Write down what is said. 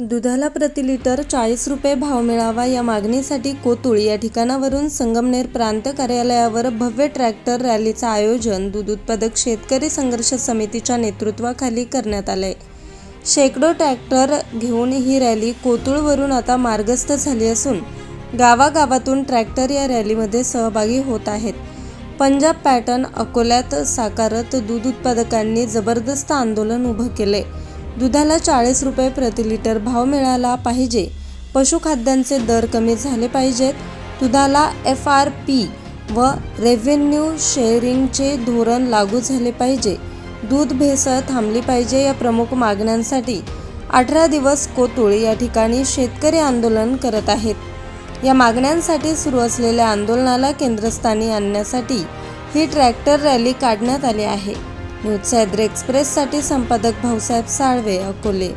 दुधाला प्रति लिटर चाळीस रुपये भाव मिळावा या मागणीसाठी कोतुळ या ठिकाणावरून संगमनेर प्रांत कार्यालयावर भव्य ट्रॅक्टर रॅलीचं आयोजन दूध उत्पादक शेतकरी संघर्ष समितीच्या नेतृत्वाखाली करण्यात आलंय. शेकडो ट्रॅक्टर घेऊन ही रॅली कोतुळवरून आता मार्गस्थ झाली असून गावागावातून ट्रॅक्टर या रॅलीमध्ये सहभागी होत आहेत. पंजाब पॅटर्न अकोल्यात साकारत दूध उत्पादकांनी जबरदस्त आंदोलन उभं केले दुधाला चाळीस रुपये प्रति लिटर भाव मिळाला पाहिजे. पशुखाद्यांचे दर कमी झाले पाहिजेत. दुधाला एफ आर पी व रेव्हेन्यू शेअरिंगचे धोरण लागू झाले पाहिजे. दूध भेसळ थांबली पाहिजे या प्रमुख मागण्यांसाठी अठरा दिवस कोतुळ या ठिकाणी शेतकरी आंदोलन करत आहेत. या मागण्यांसाठी सुरू असलेल्या आंदोलनाला केंद्रस्थानी आणण्यासाठी ही ट्रॅक्टर रॅली काढण्यात आली आहे. न्यूज सह्याद्री एक्सप्रेससाठी संपादक भाऊसाहेब साळवे अकोले.